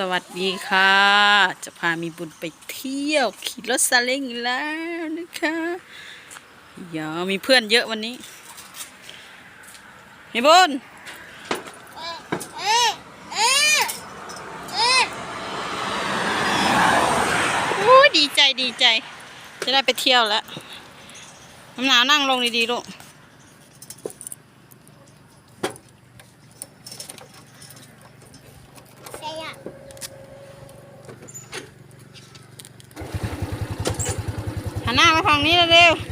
สวัสดีค่ะ จะพามีบุญไปเที่ยว ขี่รถซาเล้งแล้วนะคะอย่ามีเพื่อนเยอะวันนี้ มีบุญโอ้ดีใจดีใจ จะได้ไปเที่ยวแล้ว น้ำหนาวนั่งลงดีๆลูก หันหน้ามาทางนี้เร็วๆ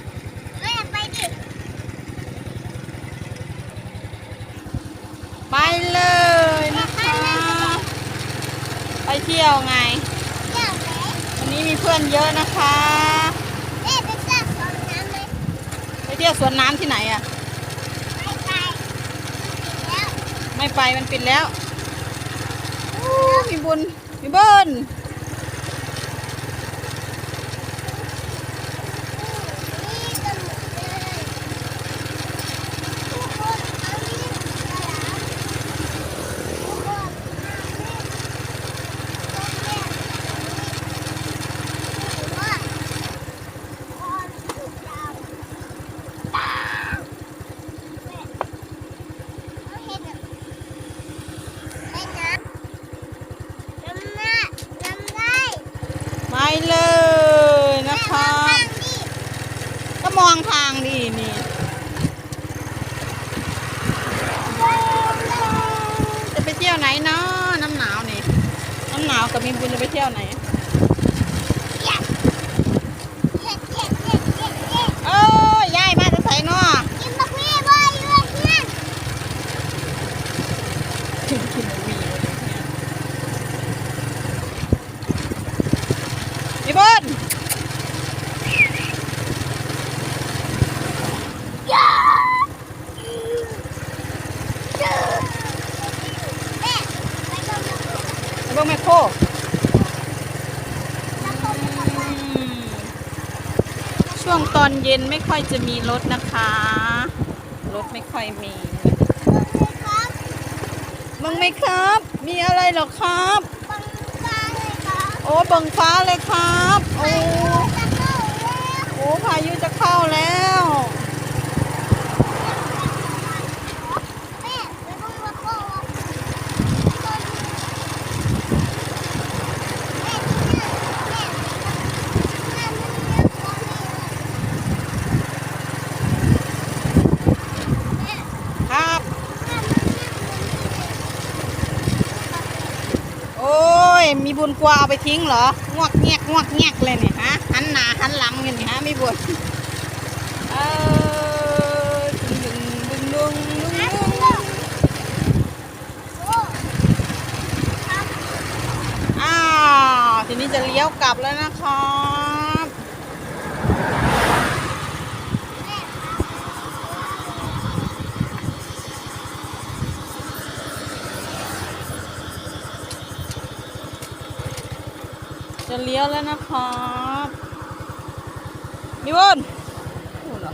ไปเลยนะคะไปเที่ยวไงวันนี้มีเพื่อนเยอะนะคะไปเที่ยวสวนน้ำที่ไหนอะไม่ไปมันปิดแล้วอู้มีบุญมีเบิ้ล เลยนะคะก็มองทางดีนี่จะไปเที่ยวไหนเนาะน้ำหนาวนี่ น้ำหนาวกับมีบุญจะไปเที่ยวไหน เอ้ยยายมาจะใส่เนาะถึงถึงมีพี่เบิ้ลไป เบิ้งแมคโครอืมช่วงตอนเย็นไม่ค่อยจะมีรถนะคะ รถไม่ค่อยมีมึงไหมครับ มีอะไรเหรอครับโอ้เบังฟ้าเลยครับ โอ้โอ้พายุจะเข้าแล้ว ครับ โอ้ ย มีบุญกลัวเอาไปทิ้งเหรองวกแงกงวกแงกเลยเนี่ยฮะหันหนาหันหลังกันนี่ฮะมีบุญเออดึงดึงดึงดึงดึงอ้าวทีนี้จะเลี้ยวกลับแล้วนะคะบ จะเลี้ยวแล้วนะครับมีบุญโอ้เหรอ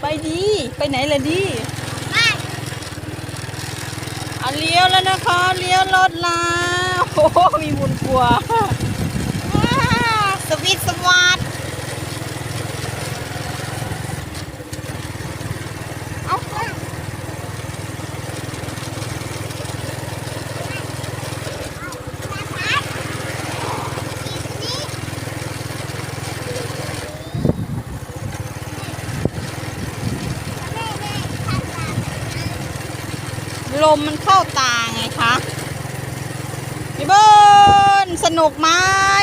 ไปดี ไปไหนล่ะดีอะเลี้ยวแล้วนะคะเลี้ยวรถแล้วโอ้โหมีบุญกลัวว้าวสวิตสวัสด ลมมันเข้าตาไงคะพี่เบิ้ลสนุกไหม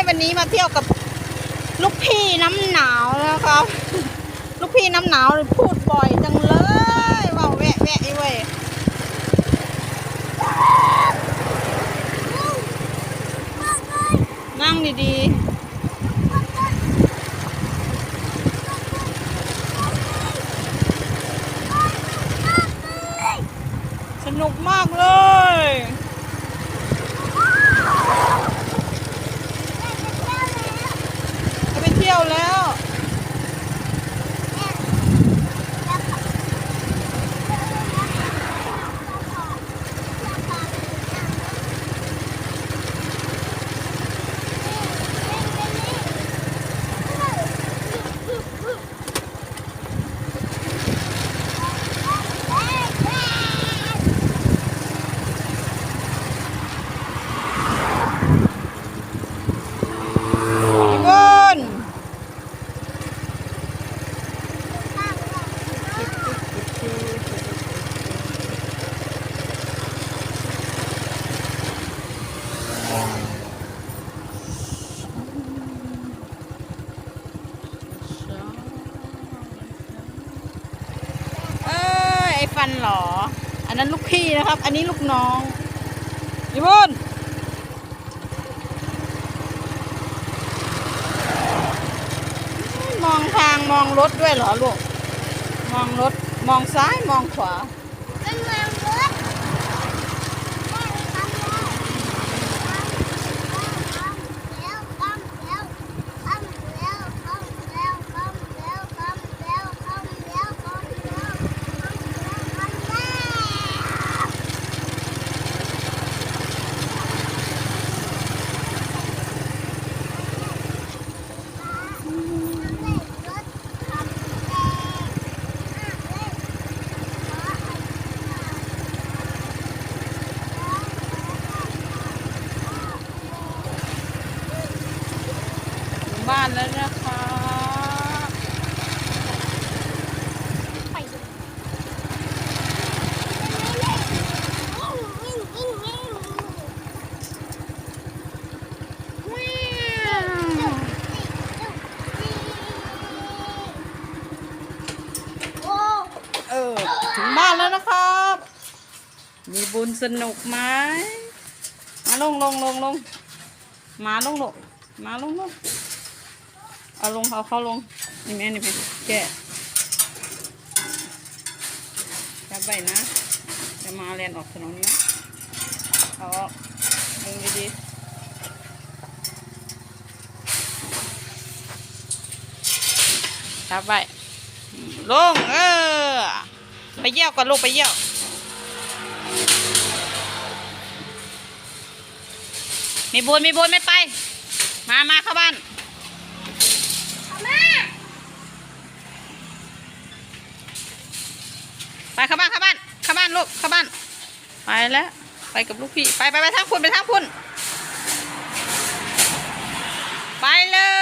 วันนี้มาเที่ยวกับลูกพี่น้ำหนาวนะครับ ลูกพี่น้ำหนาวพูดบ่อยจังเลยว้าวแวะแวะไอ้เว้ยนั่งดีๆ นุกมากเลย จะไปเที่ยวแล้ว แไอ้ ฟันหรอ อันนั้นลูกพี่นะครับ อันนี้ลูกน้องพี่บุญมองทางมองรถด้วยเหรอลูก มองรถ มองซ้ายมองขวา ถึงบ้านแล้วนะครับ มีบุญสนุกไหมมาลงลงลงลงมาลงลงมาลงลงเอาลงเอาเข้าลงนี่แม่นี่เป็นแกะจับไปนะ จะมาแลนออกถนนนะเอาออกดึงดีๆจับไปลงเออ ไปเยี่ยวก่อนลูกไปเยี่ยว มีบุญมีบุญไม่ไป มามาเข้าบ้านแม่ไปเข้าบ้านเข้าบ้านเข้าบ้านลูกเข้าบ้าน ไปแล้วไปกับลูกพี่ ไปไปไปทางคุณไปทางคุณ ไปเลย